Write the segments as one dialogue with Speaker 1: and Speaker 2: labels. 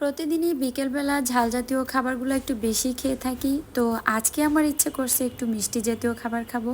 Speaker 1: প্রতিদিনই বিকেলবেলা ঝাল জাতীয় খাবারগুলো একটু বেশি খেয়ে থাকি তো আজকে আমার ইচ্ছে করছে একটু মিষ্টি জাতীয় খাবার খাব।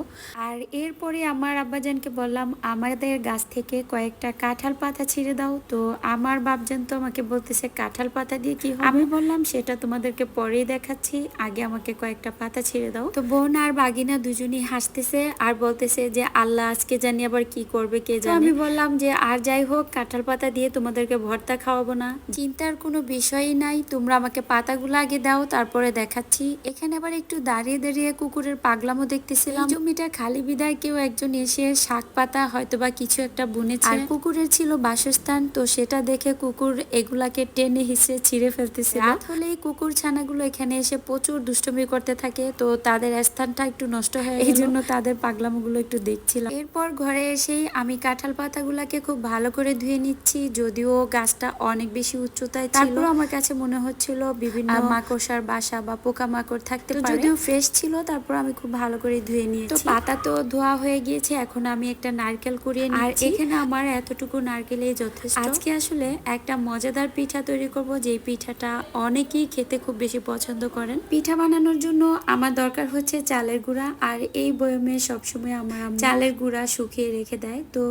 Speaker 1: আর এরপরে আমার আব্বাজানকে বললাম আমাদের গাছ থেকে কয়েকটা কাঁঠাল পাতা ছিঁড়ে দাও। তো আমার বাপজান তো আমাকে বলতেছে কাঁঠাল পাতা দিয়ে কি আমি বললাম সেটা তোমাদেরকে পরেই দেখাচ্ছি। আগে আমাকে কয়েকটা পাতা ছিঁড়ে দাও। তো বোন আর বাগিনা দুজনই হাসতেছে আর বলতেছে যে আল্লাহ আজকে জানি আবার কি করবে কে জানে আমি বললাম যে আর যাই হোক কাঁঠাল পাতা দিয়ে তোমাদেরকে ভর্তা খাওয়াবো না। চিন্তার কোনো বিষয়ই নাই। তোমরা আমাকে পাতাগুলো আগে দাও তারপরে দেখাচ্ছি। এখানে আবার একটু দাঁড়িয়ে দাঁড়িয়ে কুকুরের পাগলামো দেখতেছিলাম। জমিটা খালি বিদায় কেউ একজন এসে শাক পাতা হয়তো বা কিছু একটা বুনেছে। আর কুকুরের ছিল বাসস্থান তো সেটা দেখে কুকুর এগুলাকে টেনে হিসেবে ছিঁড়ে ফেলতেছে রাত হলেই কুকুর ছানাগুলো এখানে এসে প্রচুর দুষ্টুমি করতে থাকে তো তাদের স্থানটা একটু নষ্ট হয়ে এই জন্য তাদের পাগলামোগুলো একটু দেখছিলাম। এরপর ঘরে এসেই আমি কাঁঠাল পাতাগুলাকে খুব ভালো করে ধুয়ে নিচ্ছি যদিও গাছটা অনেক বেশি উচ্চতায় ছিল। তারপর আমার কাছে মনে হচ্ছিল বিভিন্ন মাকড়সার বাসা বা পোকা মাকড় থাকতে পারে। যদিও ফ্রেশ ছিল তারপর আমি খুব ভালো করে ধুয়ে নিয়েছি। তো পাতা তো ধোয়া হয়ে গিয়েছে এখন আমি একটা নারকেল কুড়িয়ে আর এখানে আমার এতটুকু নারকেলেই যথেষ্ট। আজকে আসলে একটা মজাদার পিঠা তৈরি করব যেই পিঠাটা অনেকেই খেতে খুব বেশি পছন্দ করেন। পিঠা বানানোর জন্য আমার দরকার হচ্ছে চালের গুঁড়া আর এই বয়মে সবসময় আমার চালের গুঁড়া শুকিয়ে রেখে দেয় তো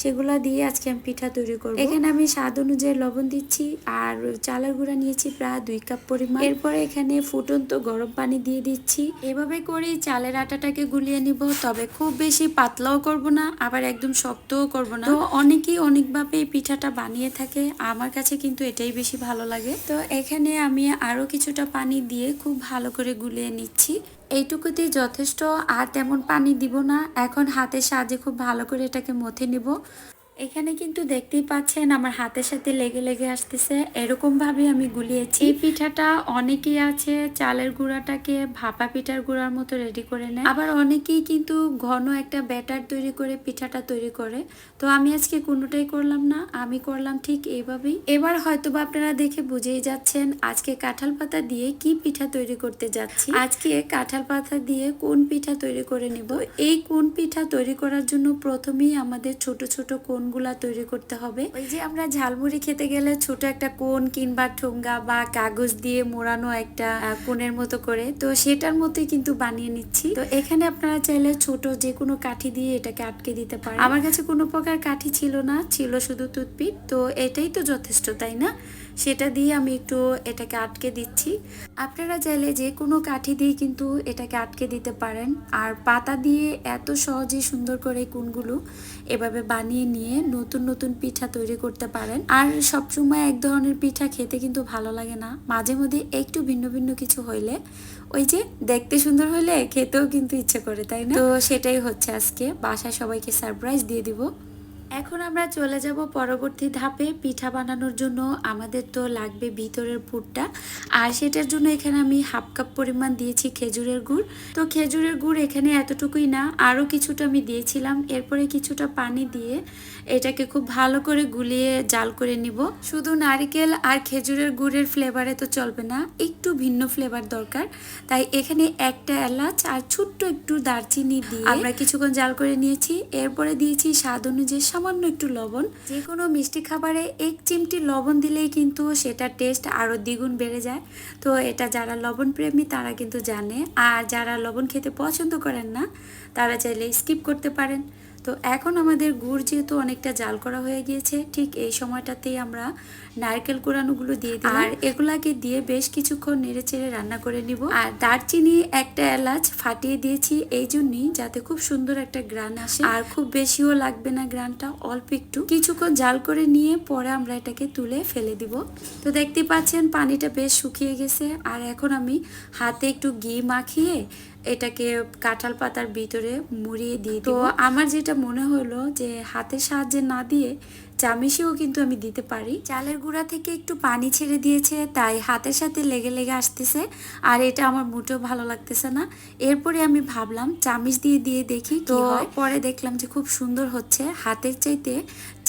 Speaker 1: সেগুলা দিয়ে আজকে আমি পিঠা তৈরি করব। এখানে আমি স্বাদ অনুযায়ী লবণ দিচ্ছি আর চালের গুঁড়া নিয়েছি, প্রায় দুই কাপ পরিমাণ। এরপরে এখানে ফুটন্ত গরম পানি দিয়ে দিচ্ছি। এভাবে করে চালের আটাটাকে গুলিয়ে নিব। তবে খুব বেশি পাতলাও করব না, আবার একদম শক্তও করব না। তো অনেকেই অনেকভাবে এই পিঠাটা বানিয়ে থাকে। আমার কাছে কিন্তু এটাই বেশি ভালো লাগে। তো এখানে আমি আরও কিছুটা পানি দিয়ে খুব ভালো করে গুলিয়ে নিচ্ছি। এইটুকুতেই যথেষ্ট, আর তেমন পানি দিব না। এখন হাতের সাহায্যে খুব ভালো করে এটাকে মথে নিব। এখানে কিন্তু দেখতেই পাচ্ছেন আমার হাতের সাথে লেগে লেগে আসতেছে। এরকম ভাবে আমি গুলিয়েছি। এই পিঠাটা অনেকেই আছে, চালের গুঁড়াটাকে ভাপা পিঠার গুঁড়ার মতো রেডি করে নেয়। আবার অনেকেই কিন্তু ঘন একটা ব্যাটার তৈরি করে পিঠাটা তৈরি করে। তো আমি আজকে কোনোটাই করলাম না, আমি করলাম ঠিক এইভাবেই। এবার হয়তো বা আপনারা দেখে বুঝেই যাচ্ছেন আজকে কাঁঠাল পাতা দিয়ে কি পিঠা তৈরি করতে যাচ্ছি। আজকে কাঁঠাল পাতা দিয়ে কোন পিঠা তৈরি করে নিব? এই কোন পিঠা তৈরি করার জন্য প্রথমেই আমাদের ছোট ছোট কোনগুলা তৈরি করতে হবে। ওই যে আমরা ঝালমুড়ি খেতে গেলে ছোট একটা কোন কিংবা ঠোঙ্গা বা কাগজ দিয়ে মোড়ানো একটা কোণের মতো করে। তো সেটার মতোই কিন্তু বানিয়ে নিচ্ছি। তো এখানে আপনারা চাইলে ছোট যে কোনো কাঠি দিয়ে এটাকে আটকে দিতে পারেন। আমার কাছে কোনো প্রকার কাঠি ছিল না, ছিল শুধু টুথপিক। তো এটাই তো যথেষ্ট, তাই না? সেটা দিয়ে আমি একটু এটাকে আটকে দিচ্ছি। আপনারা চাইলে যে কোনো কাঠি দিয়ে কিন্তু এটাকে আটকে দিতে পারেন। আর পাতা দিয়ে এত সহজে সুন্দর করে কোনগুলো এভাবে বানিয়ে নিয়ে নতুন নতুন পিঠা তৈরি করতে পারেন। আর সবসময় এক ধরনের পিঠা খেতে কিন্তু ভালো লাগে না। মাঝে মধ্যে একটু ভিন্ন ভিন্ন কিছু হইলে ওই যে দেখতে সুন্দর হলে খেতেও কিন্তু ইচ্ছে করে, তাই না? তো সেটাই হচ্ছে আজকে। বাসায় সবাইকে সারপ্রাইজ দিয়ে দিব। এখন আমরা চলে যাব পরবর্তী ধাপে পিঠা বানানোর জন্য। আমাদের তো লাগবে ভিতরের পুরটা। আর সেটার জন্য এখানে আমি হাফ কাপ পরিমাণ দিয়েছি খেজুরের গুড়। তো খেজুরের গুড় এখানে এতটুকুই না, আরও কিছুটা আমি দিয়েছিলাম। এরপরে কিছুটা পানি দিয়ে এটাকে খুব ভালো করে গুলিয়ে জাল করে নিব। শুধু নারিকেল আর খেজুরের গুড়ের ফ্লেভারে তো চলবে না, একটু ভিন্ন ফ্লেভার দরকার। তাই এখানে একটা এলাচ আর ছোট্ট একটু দারচিনি দিয়ে আমরা কিছুক্ষণ জাল করে নিয়েছি। এরপরে দিয়েছি স্বাদ অনুযায়ী সামান্য একটু লবণ। যে কোনো মিষ্টি খাবারে এক চিমটি লবণ দিলেই কিন্তু সেটা টেস্ট আরও দ্বিগুণ বেড়ে যায়। তো এটা যারা লবণ প্রেমী, তারা কিন্তু জানে। আর যারা লবণ খেতে পছন্দ করেন না, তারা চাইলে স্কিপ করতে পারেন। তো এখন আমাদের গুড় যেহেতু অনেকটা জাল করা হয়ে গিয়েছে ঠিক এই সময়টাতেই আমরা নারকেল কোরানোগুলো দিয়ে দিই আর এগুলাকে দিয়ে বেশ কিছুক্ষণ নেড়ে চেড়ে রান্না করে নিব। আর দারচিনি একটা এলাচ ফাটিয়ে দিয়েছি এই জন্যই যাতে খুব সুন্দর একটা গ্রান আসে। আর খুব বেশিও লাগবে না গ্রানটা অল্প একটু। কিছুক্ষণ জাল করে নিয়ে পরে আমরা এটাকে তুলে ফেলে দিব। তো দেখতে পাচ্ছেন পানিটা বেশ শুকিয়ে গেছে। আর এখন আমি হাতে একটু ঘি মাখিয়ে এটাকে কাঁঠাল পাতার ভিতরে মুড়িয়ে দিই তো আমার যেটা মনে হলো যে হাতের সাহায্যে না দিয়ে চামিচেও কিন্তু আমি দিতে পারি। চালের গুঁড়া থেকে একটু পানি ছেড়ে দিয়েছে তাই হাতের সাথে লেগে লেগে আসতেছে। আর এটা আমার মোটেও ভালো লাগতেছে না। এরপরে আমি ভাবলাম চামিচ দিয়ে দিয়ে দেখি তো পরে দেখলাম যে খুব সুন্দর হচ্ছে। হাতের চাইতে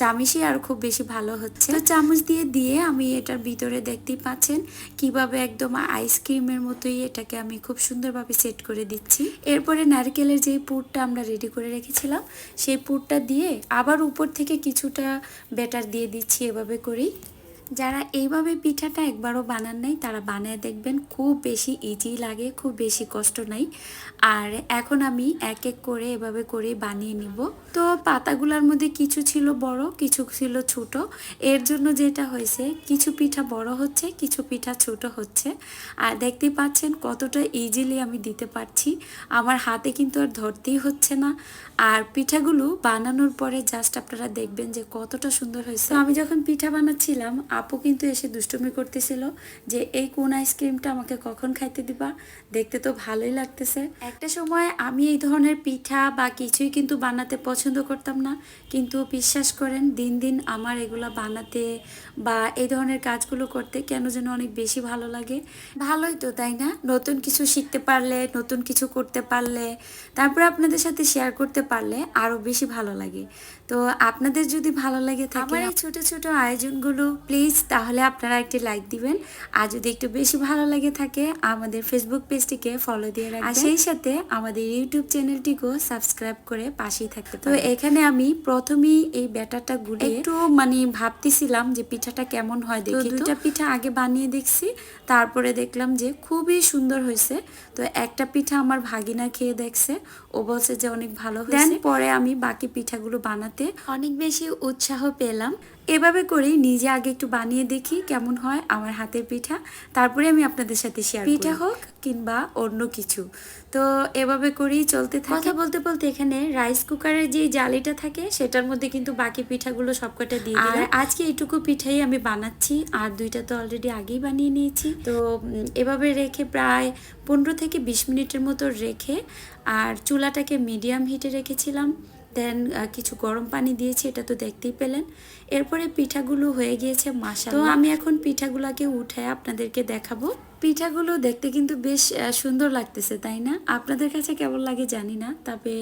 Speaker 1: চামিচই আর খুব বেশি ভালো হচ্ছে। তো চামচ দিয়ে দিয়ে আমি এটার ভিতরে দেখতেই পাচ্ছেন কীভাবে একদম আইসক্রিমের মতোই এটাকে আমি খুব সুন্দরভাবে সেট করে দিচ্ছি। এরপরে নারকেলের যে পুরটা আমরা রেডি করে রেখেছিলাম, সেই পুরটা দিয়ে আবার উপর থেকে কিছুটা ব্যাটার দিয়ে দিচ্ছি এভাবে করেই। যারা এইভাবে পিঠাটা একবারও বানান নাই, তারা বানায় দেখবেন খুব বেশি ইজি লাগে, খুব বেশি কষ্ট নাই। আর এখন আমি এক এক করে এভাবে করে বানিয়ে নিব। তো পাতাগুলোর মধ্যে কিছু ছিল বড়, কিছু ছিল ছোট। এর জন্য যেটা হয়েছে, কিছু পিঠা বড় হচ্ছে, কিছু পিঠা ছোট হচ্ছে। আর দেখতে পাচ্ছেন কতটা ইজিলি আমি দিতে পারছি। আমার হাতে কিন্তু আর ধরতেই হচ্ছে না। আর পিঠাগুলো বানানোর পরে জাস্ট আপনারা দেখবেন যে কতটা সুন্দর হয়েছে। আমি যখন পিঠা বানাচ্ছিলাম আপু কিন্তু এসে দুষ্টুমি করতেছিল যে এই কোন আইসক্রিমটা আমাকে কখন খাইতে দিবা? দেখতে তো ভালোই লাগতেছে। একটা সময় আমি এই ধরনের পিঠা বা কিছুই কিন্তু বানাতে পছন্দ করতাম না। কিন্তু বিশ্বাস করেন দিন দিন আমার এগুলো বানাতে বা এই ধরনের কাজগুলো করতে কেন যেন অনেক বেশি ভালো লাগে। ভালোই তো তাই না? নতুন কিছু শিখতে পারলে নতুন কিছু করতে পারলে তারপরে আপনাদের সাথে শেয়ার করতে পারলে আরও বেশি ভালো লাগে। তো আপনাদের যদি ভালো লাগে থাকে আমার এই ছোট ছোট আয়োজনগুলো প্লিজ তাহলে আপনারা একটি লাইক দিবেন। আর যদি একটু বেশি ভালো লাগে থাকে আমাদের ফেসবুক পেজটিকে ফলো দিয়ে রাখবেন। আর সেই সাথে আমাদের ইউটিউব চ্যানেলটিকেও সাবস্ক্রাইব করে পাশেই থাকতে তো এখানে আমি প্রথমেই এই ব্যাটারটা গুলে একটু মানে ভাবতেছিলাম যে পিঠাটা কেমন হয় দেখি দুটা পিঠা আগে বানিয়ে দেখছি তারপরে দেখলাম যে খুবই সুন্দর হয়েছে। তো একটা পিঠা আমার ভাগিনা খেয়ে দেখছে ও বলছে যে অনেক ভালো হয়েছে। পরে আমি বাকি পিঠাগুলো বানাতে অনেক বেশি উৎসাহ পেলাম। এভাবে করেই নিজে আগে একটু বানিয়ে দেখি কেমন হয় আমার হাতের পিঠা। তারপরে আমি আপনাদের সাথে শেয়ার পিঠা হোক কিংবা অন্য কিছু। তো এভাবে করেই চলতে থাকে। কথা বলতে বলতে এখানে রাইস কুকারের যে জালিটা থাকে সেটার মধ্যে কিন্তু বাকি পিঠাগুলো সবকটা দিয়ে আর আজকে এইটুকু পিঠাই আমি বানাচ্ছি আর দুইটা তো অলরেডি আগেই বানিয়ে নিয়েছি। তো এভাবে রেখে প্রায় পনেরো থেকে বিশ মিনিটের মতো রেখে আর চুলাটাকে মিডিয়াম হিটে রেখেছিলাম। দেন কিছু গরম পানি দিয়েছি, এটা তো দেখতেই পেলেন। এরপরে পিঠাগুলো হয়ে গিয়েছে মাসা তো আমি এখন পিঠাগুলোকে উঠে আপনাদেরকে দেখাবো। পিঠাগুলো দেখতে কিন্তু বেশ সুন্দর লাগতেছে, তাই না? আপনাদের কাছে কেমন লাগে জানি না, তবে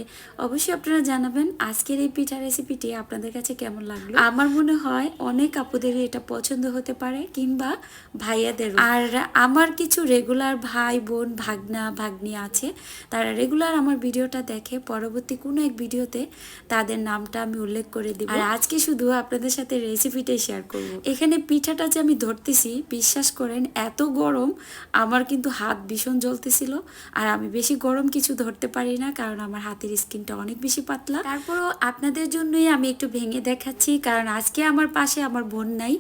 Speaker 1: অবশ্যই আপনারা জানাবেন আজকের এই পিঠা রেসিপিটি আপনাদের কাছে কেমন লাগল। আমার মনে হয় অনেক আপুদের এটা পছন্দ হতে পারে, কিংবা ভাইয়াদের আর আমার কিছু রেগুলার ভাই বোন, ভাগনা, ভাগ্নি আছে, তারা রেগুলার আমার ভিডিওটা দেখে, পরবর্তী কোনো এক ভিডিওতে তাদের নামটা আমি উল্লেখ করে দিব। আর আজকে শুধু আপনাদের সাথে রেসিপিটাই শেয়ার করব। এখানে পিঠাটা যে আমি ধরতেছি, বিশ্বাস করেন, এত গরম আমার কিন্তু হাত ভীষণ জ্বলতেছিল আর আমি বেশি গরম কিছু ধরতে পারি না কারণ আমার হাতের স্কিনটা অনেক বেশি পাতলা। তারপরও আপনাদের জন্যই আমি একটু ভেঙে দেখাচ্ছি কারণ আজকে আমার পাশে আমার বোন নাই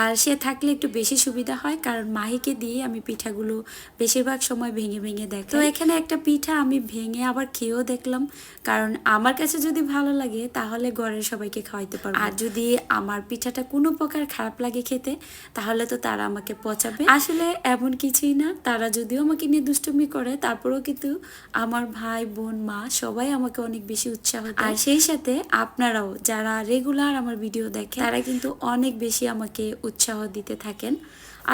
Speaker 1: আর সে থাকলে একটু বেশি সুবিধা হয় কারণ মাহিকে দিয়ে আমি পিঠাগুলো বেশিরভাগ সময় ভেঙে ভেঙে দেখ তো এখানে একটা পিঠা আমি ভেঙে আবার খেয়েও দেখলাম কারণ আমার কাছে যদি ভালো লাগে তাহলে ঘরের সবাইকে খাওয়াইতে পারব। আর যদি আমার পিঠাটা কোনো প্রকার খারাপ লাগে খেতে তাহলে তো তারা আমাকে পচাবে। আসলে এমন কিছুই না, তারা যদিও আমাকে নিয়ে দুষ্টুমি করে, তারপরেও কিন্তু আমার ভাই, বোন, মা সবাই আমাকে অনেক বেশি উৎসাহ আর সেই সাথে আপনারাও যারা রেগুলার আমার ভিডিও দেখে তারা কিন্তু অনেক বেশি আমাকে উৎসাহ দিতে থাকেন।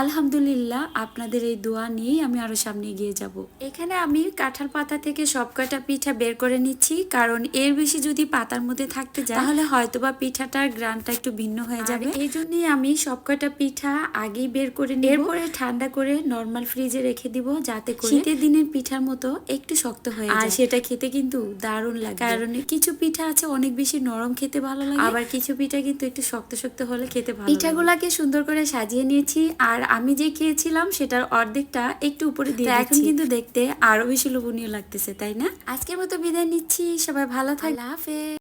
Speaker 1: আলহামদুলিল্লাহ আপনাদের এই দোয়া নিয়েই আমি আরও সামনে এগিয়ে যাব। এখানে আমি কাঁঠাল পাতা থেকে সব কটা পিঠা বের করে নিচ্ছি কারণ এর বেশি যদি পাতার মধ্যে থাকতে যায় তাহলে হয়তোবা পিঠাটার গ্রানটা একটু ভিন্ন হয়ে যাবে। এই জন্যই আমি সব কটা পিঠা আগেই বের করে নিই এরপরে ঠান্ডা করে নর্মাল ফ্রিজে রেখে দিব যাতে করে শীতের দিনের পিঠার মতো একটু শক্ত হয়ে যায়। আর সেটা খেতে কিন্তু দারুণ লাগে। কারণ কিছু পিঠা আছে অনেক বেশি নরম খেতে ভালো লাগে আবার কিছু পিঠা কিন্তু একটু শক্ত শক্ত হলে খেতে ভালো পিঠাগুলাকে সুন্দর করে সাজিয়ে নিয়েছি। আর আমি যে খেয়েছিলাম সেটার অর্ধেকটা একটু উপরে দিয়ে এখন কিন্তু দেখতে আরও বেশি লোভনীয় লাগতেছে তাই না? আজকের মতো বিদায় নিচ্ছি সবাই ভালো থাকে